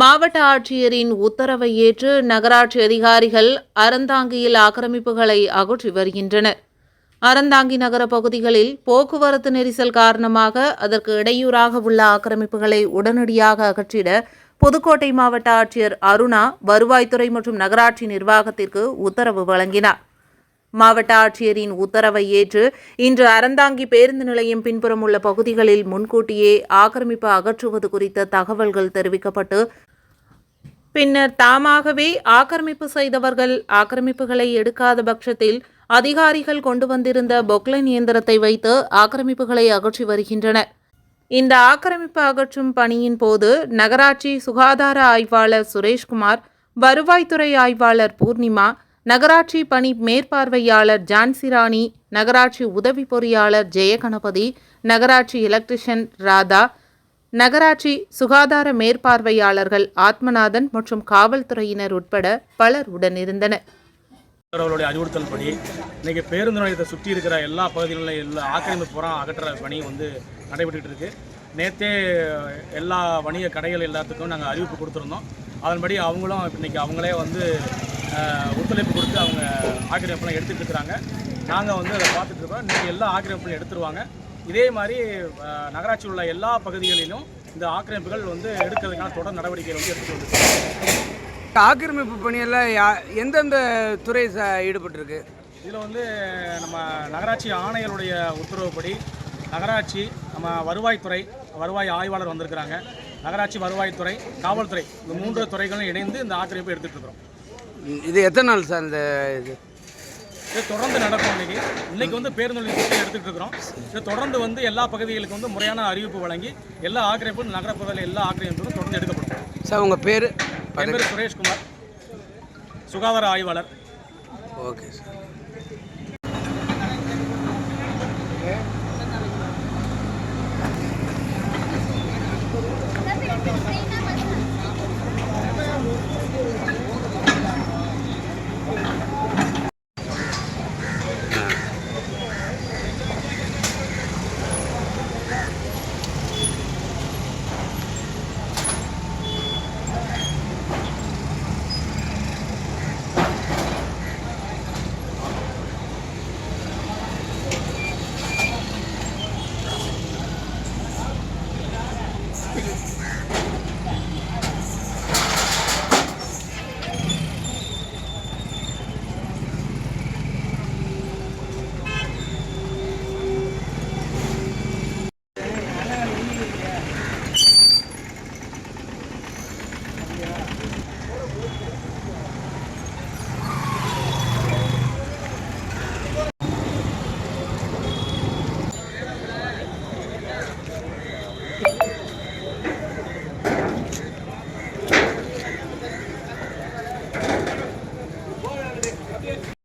மாவட்ட ஆட்சியரின் உத்தரவை ஏற்று நகராட்சி அதிகாரிகள் அறந்தாங்கியில் ஆக்கிரமிப்புகளை அகற்றி வருகின்றனர். அறந்தாங்கி நகர பகுதிகளில் போக்குவரத்து நெரிசல் காரணமாக அதற்கு இடையூறாக உள்ள ஆக்கிரமிப்புகளை உடனடியாக அகற்றிட புதுக்கோட்டை மாவட்ட ஆட்சியர் அருணா வருவாய்த்துறை மற்றும் நகராட்சி நிர்வாகத்திற்கு உத்தரவு வழங்கினார். மாவட்ட ஆட்சியரின் உத்தரவை ஏற்று இன்று அறந்தாங்கி பேருந்து நிலையம் பின்புறம் உள்ள பகுதிகளில் முன்கூட்டியே ஆக்கிரமிப்பு அகற்றுவது குறித்த தகவல்கள் தெரிவிக்கப்பட்டு பின்னர் தாமாகவே ஆக்கிரமிப்பு செய்தவர்கள் ஆக்கிரமிப்புகளை எடுக்காத பட்சத்தில் அதிகாரிகள் கொண்டு வந்திருந்த பொக்லைன் இயந்திரத்தை வைத்து ஆக்கிரமிப்புகளை அகற்றி வருகின்றனர். இந்த ஆக்கிரமிப்பு அகற்றும் பணியின் போது நகராட்சி சுகாதார ஆய்வாளர் சுரேஷ்குமார் வருவாய்த்துறை ஆய்வாளர் பூர்ணிமா நகராட்சி பணி மேற்பார்வையாளர் ஜான்சிராணி நகராட்சி உதவி பொறியாளர் ஜெயகணபதி நகராட்சி எலக்ட்ரிஷியன் ராதா நகராட்சி சுகாதார மேற்பார்வையாளர்கள் ஆத்மநாதன் மற்றும் காவல்துறையினர் உட்பட பலர் உடனிருந்தனர். அவர்களுடைய அறிவுறுத்தல் படி இன்றைக்கி பேருந்து நிலையத்தை சுற்றி இருக்கிற எல்லா பகுதிகளிலும் எல்லா ஆக்கிரமிப்பு புறம் அகற்ற பணி வந்து நடைபெற்றுட்டு இருக்கு. நேற்றே எல்லா வணிக கடைகள் எல்லாத்துக்கும் நாங்கள் அறிவிப்பு கொடுத்துருந்தோம். அதன்படி அவங்களும் இன்றைக்கி அவங்களே வந்து ஒத்துழைப்பு கொடுத்து அவங்க ஆக்கிரமிப்புலாம் எடுத்துகிட்டு இருக்கிறாங்க. நாங்கள் வந்து அதை பார்த்துட்ருக்கோம் இன்றைக்கி எல்லா ஆக்கிரமிப்புகளும் எடுத்துருவாங்க. இதே மாதிரி அஹ், நகராட்சியில் உள்ள எல்லா பகுதிகளிலும் இந்த ஆக்கிரமிப்புகள் வந்து எடுக்கிறதுக்கான தொடர் நடவடிக்கைகள் வந்து எடுத்துட்டு வந்து ஆக்கிரமிப்பு பணியெல்லாம் யா எந்தெந்த துறை ச ஈடுபட்டிருக்கு? இதில் வந்து நம்ம நகராட்சி ஆணையருடைய உத்தரவுப்படி நகராட்சி நம்ம வருவாய்த்துறை வருவாய் ஆய்வாளர் வந்திருக்கிறாங்க. நகராட்சி வருவாய்த்துறை காவல்துறை இந்த மூன்று துறைகளும் இணைந்து இந்த ஆக்கிரமிப்பை எடுத்துகிட்டு இருக்கிறோம். இது எத்தனை நாள் சார் இந்த இது? இது தொடர்ந்து நடக்கும் இன்னைக்கு. இன்னைக்கு வந்து பேருந்து எடுத்துக்கிட்டு இருக்கிறோம். இது தொடர்ந்து வந்து எல்லா பகுதிகளுக்கு வந்து முறையான அறிவிப்பு வழங்கி எல்லா ஆக்கிரமிப்பும் நகரப்பகுதியில் எல்லா ஆக்கிரமிப்பும் தொடர்ந்து எடுக்கப்படும். சார் உங்கள் பேர்? என் பேர் சுரேஷ்குமார். சுகாதார ஆய்வாளர். Okay sir.